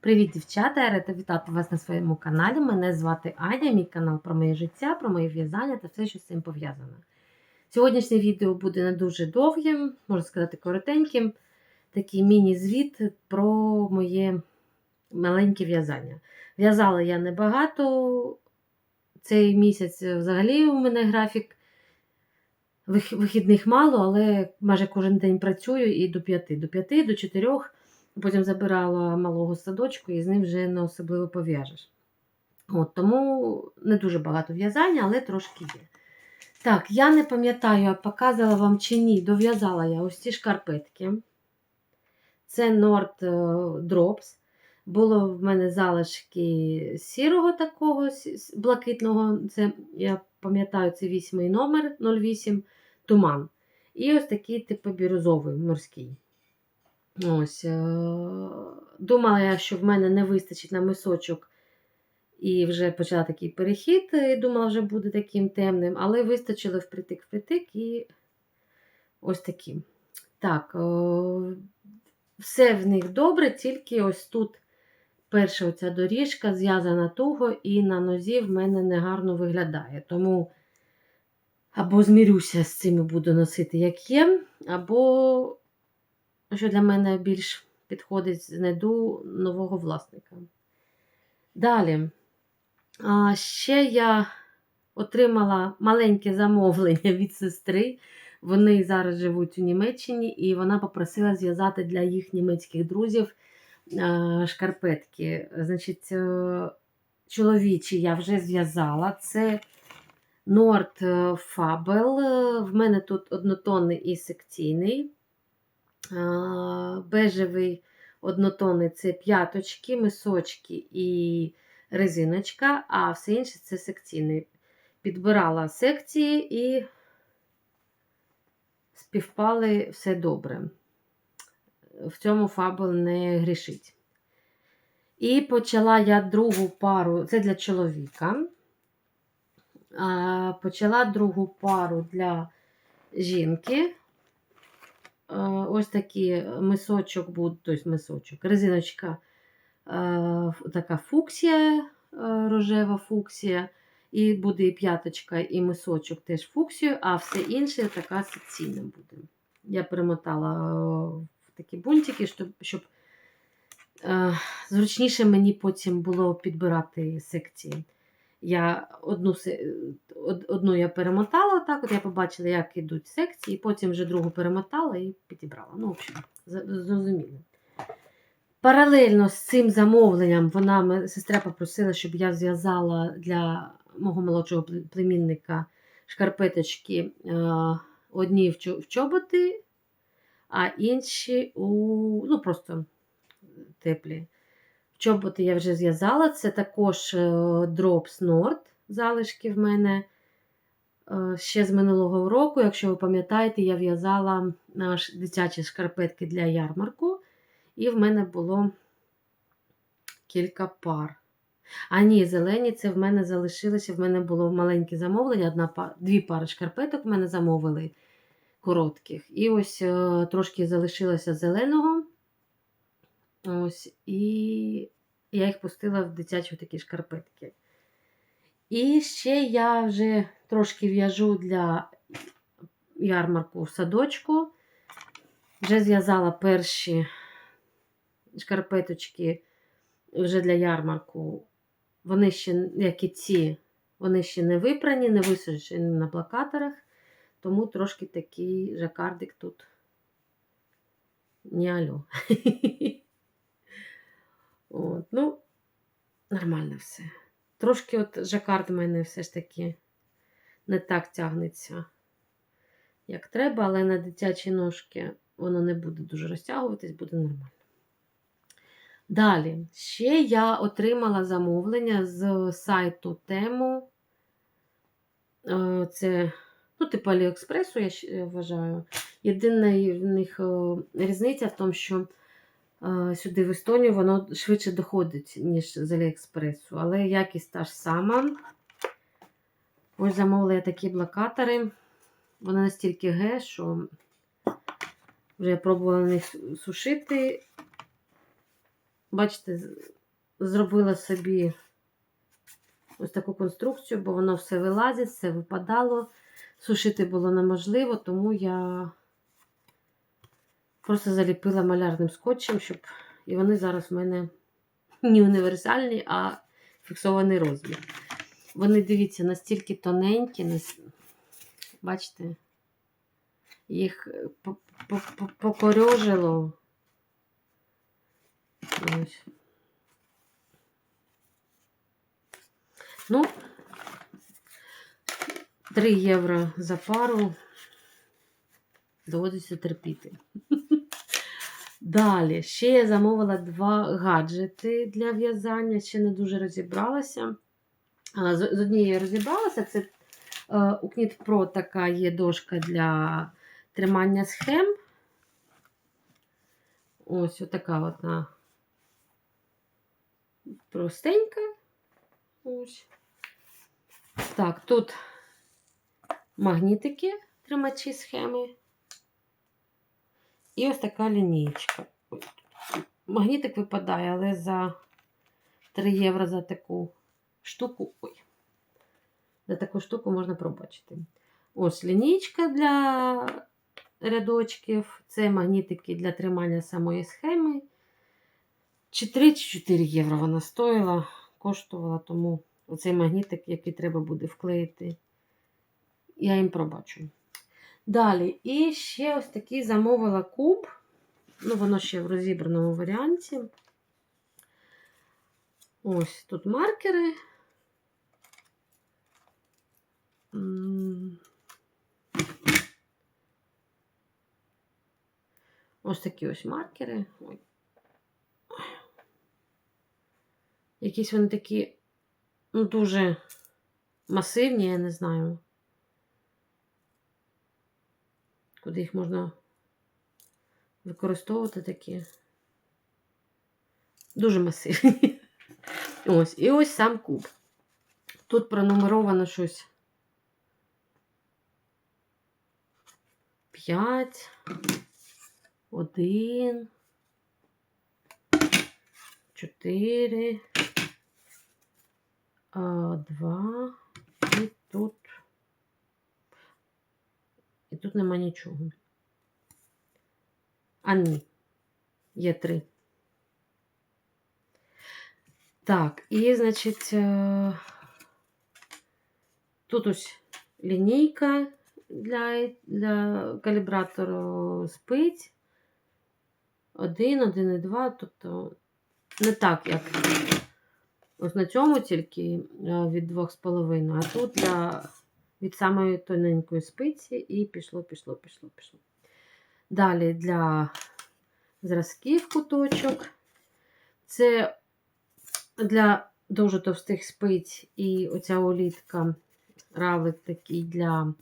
Привіт, дівчата! Я рада вітати вас на своєму каналі. Мене звати Аня, мій канал про моє життя, про моє в'язання та все, що з цим пов'язано. Сьогоднішнє відео буде не дуже довгим, можна сказати, коротеньким. Такий міні-звіт про моє маленьке в'язання. В'язала я небагато. Цей місяць взагалі у мене графік вихідних мало, але майже кожен день працюю і до 5, до 5, до 4. Потім забирала малого садочку і з ним вже не особливо пов'яжеш. От, тому не дуже багато в'язання, але трошки є. Так, я не пам'ятаю, показувала вам чи ні, дов'язала я ось ці шкарпетки. Це Nord е, Drops. Було в мене залишки сірого такого блакитного. Це, я пам'ятаю, це вісьмий номер 08 туман. І ось такий, типу, бірюзовий морський. Ось. е, Думала я, що в мене не вистачить на мисочок. І вже почала такий перехід, і думала, вже буде таким темним, але вистачило впритик-впритик і ось таким. Так, е, все в них добре, тільки ось тут перша оця доріжка зв'язана туго, і на нозі в мене негарно виглядає. Тому або змірюся з цим і буду носити, як є, або, що для мене більш підходить, знайду нового власника. Далі. А, ще я отримала маленьке замовлення від сестри. Вони зараз живуть у Німеччині, і вона попросила зв'язати для їх німецьких друзів е, шкарпетки. Значить, е, чоловічі я вже зв'язала. Це Nord Fabel. В мене тут однотонний і секційний. Бежевий однотонний це п'яточки, мисочки і резиночка, а все інше це секційний. Підбирала секції і співпали все добре. В цьому фабел не грішить. І почала я другу пару, це для чоловіка. Почала другу пару для жінки. А, Ось такий мисочок буде, тобто мисочок, резиночка е, така фуксія, рожева фуксія. І буде і п'яточка, і мисочок теж фуксію, а все інше така секційна буде. Я перемотала е, в такі бунтики, щоб, щоб е, зручніше мені потім було підбирати секції. Я одну, одну я перемотала, так, от я побачила, як йдуть секції, потім вже другу перемотала і підібрала. Ну, в общем, зрозуміло. Паралельно з цим замовленням вона сестра попросила, щоб я зв'язала для мого молодшого племінника шкарпеточки е, одні в чоботи, а інші у ну, просто теплі. Чоботи я вже зв'язала. Це також е, Drops Nord, залишки в мене е, ще з минулого року. Якщо ви пам'ятаєте, я в'язала дитячі шкарпетки для ярмарку. І в мене було кілька пар. А ні, зелені це в мене залишилося. В мене було маленьке замовлення, одна пар, дві пари шкарпеток в мене замовили коротких. І ось е, трошки залишилося зеленого. Ось, і я їх пустила в дитячі такі шкарпетки. І ще я вже трошки в'яжу для ярмарку в садочку. Вже зв'язала перші шкарпеточки вже для ярмарку. Вони ще, як і ці, вони ще не випрані, не висушені на плакаторах, тому трошки такий жакардик тут не алло. От, ну, нормально все. Трошки от жакард в мене все ж таки не так тягнеться, як треба, але на дитячі ножки воно не буде дуже розтягуватись, буде нормально. Далі, ще я отримала замовлення з сайту Тему. Е, Це, ну, типу Аліекспресу, я щ- вважаю. Єдина в них е, різниця в тому, що е, сюди в Естонію воно швидше доходить, ніж з Аліекспресу. Але якість та ж сама. Ось замовила я такі блокатори. Вони настільки ге, що вже я пробувала на них сушити. бачите, зробила собі ось таку конструкцію, бо воно все вилазить, все випадало. Сушити було неможливо, тому я просто заліпила малярним скотчем, щоб. І вони зараз в мене не універсальні, а фіксований розмір. Вони, дивіться, настільки тоненькі, нас- бачите, їх по- по- по- покорьожило. Ось. Ну, 3 євро за пару. Доводиться терпіти. Далі, ще я замовила два гаджети для в'язання, ще не дуже розібралася. З, однією розібралася. Це е, у Knit Pro така є дошка для тримання схем. Ось отака одна простенька. Ось. Так, тут магнітики, тримачі схеми. І ось така лінійка. Магнітик випадає, але за 3 євро за таку штуку. Ой. За таку штуку можна пробачити. Ось лінійка для рядочків. Це магнітики для тримання самої схеми. Чи 3 чи 4 євро вона стоїла, коштувала, тому оцей магнітик, який треба буде вклеїти, я їм пробачу. Далі, і ще ось такий замовила куб. Ну, воно ще в розібраному варіанті. Ось тут маркери. Ось такі ось маркери. Ой. Якісь вони такі, ну, дуже масивні, я не знаю. Куди їх можна використовувати такі. Дуже масивні. Ось. І ось сам куб. Тут пронумеровано щось. 5, 1, 4, 2, і тут. І тут нема нічого. А ні. Є три. Так, і, значить, е, тут ось лінійка для, для калібратору спиць. Один, один і два. Тобто не так, як ось на цьому тільки е, від двох з половиною, а тут для від самої тоненької спиці і пішло, пішло, пішло, пішло. Далі для зразків куточок. Це для дуже товстих спиць і оця олітка, равлик такий для,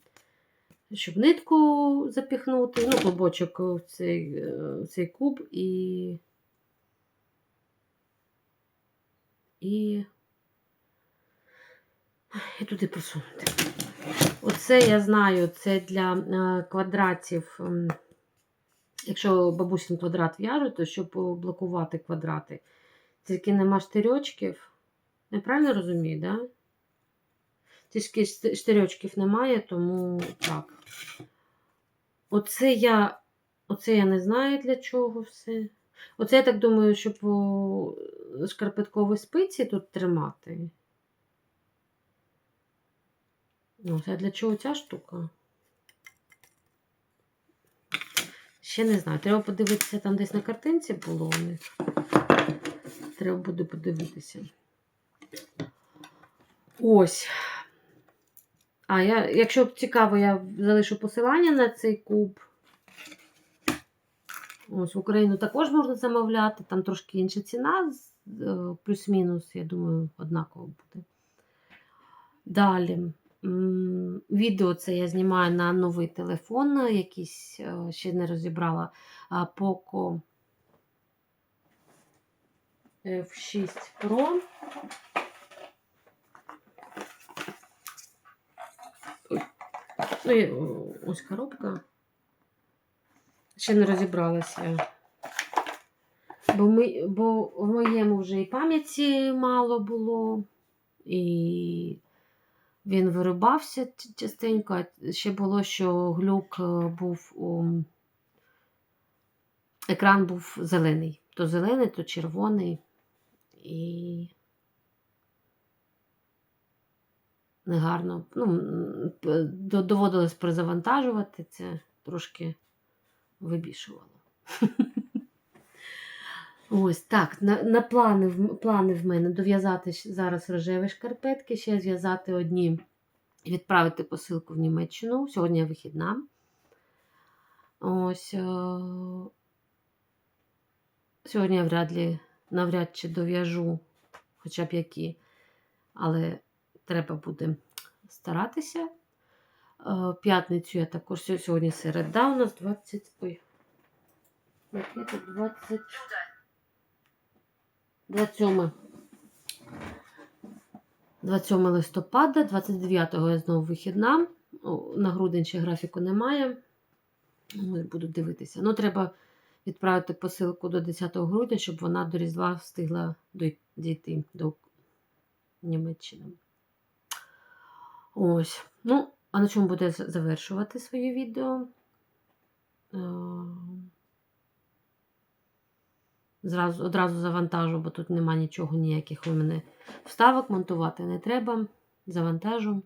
щоб нитку запіхнути, ну, клубочок в цей, в цей куб і. І. І туди просунути. Оце я знаю, це для е, квадратів. ем, Якщо бабусин квадрат в'яже, то щоб блокувати квадрати. Тільки нема штирьочків. Я правильно розумію, так? Да? Тільки штирьочків немає, тому так. Оце я, оце я не знаю для чого все. Оце я так думаю, щоб о, шкарпеткові спиці тут тримати. Ну, а для чого ця штука? Ще не знаю. Треба подивитися, там десь на картинці було у них. Треба буде подивитися. Ось. А я, якщо цікаво, я залишу посилання на цей куб. Ось в Україну також можна замовляти. Там трошки інша ціна, е, плюс-мінус, я думаю, однаково буде. Далі. Відео це я знімаю на новий телефон, якийсь е, ще не розібрала Poco F6 Pro. Ну, ось коробка. Ще не розібралася. Бо, ми, бо в моєму вже і пам'яті мало було, і він вирубався частенько. Ще було, що глюк е, був у екран був зелений. То зелений, то червоний. І негарно. Ну, доводилось перезавантажувати, це трошки вибішувало. Ось так. На, на плани, плани в мене дов'язати зараз рожеві шкарпетки, ще зв'язати одні, і відправити посилку в Німеччину. Сьогодні я вихідна. Ось. е, Сьогодні я вряд ли, навряд чи дов'яжу, хоча б які, але треба буде старатися. Е, П'ятницю я також сьогодні середа у нас 20. Ой. Яке тут 20. 27. 27 листопада, 29-го я знову вихідна. На грудень ще графіку немає. Буду дивитися. Ну, треба відправити посилку до 10 грудня, щоб вона до Різдва встигла дійти до Німеччини. Ось. Ну, а на чому буде завершувати своє відео? Зразу, одразу завантажу, бо тут нема нічого, ніяких у мене вставок монтувати не треба. Завантажу.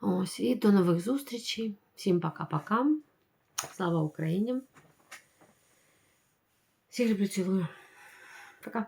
Ось, і до нових зустрічей. Всім пока-пока. Слава Україні! Всіх люблю, цілую. Пока.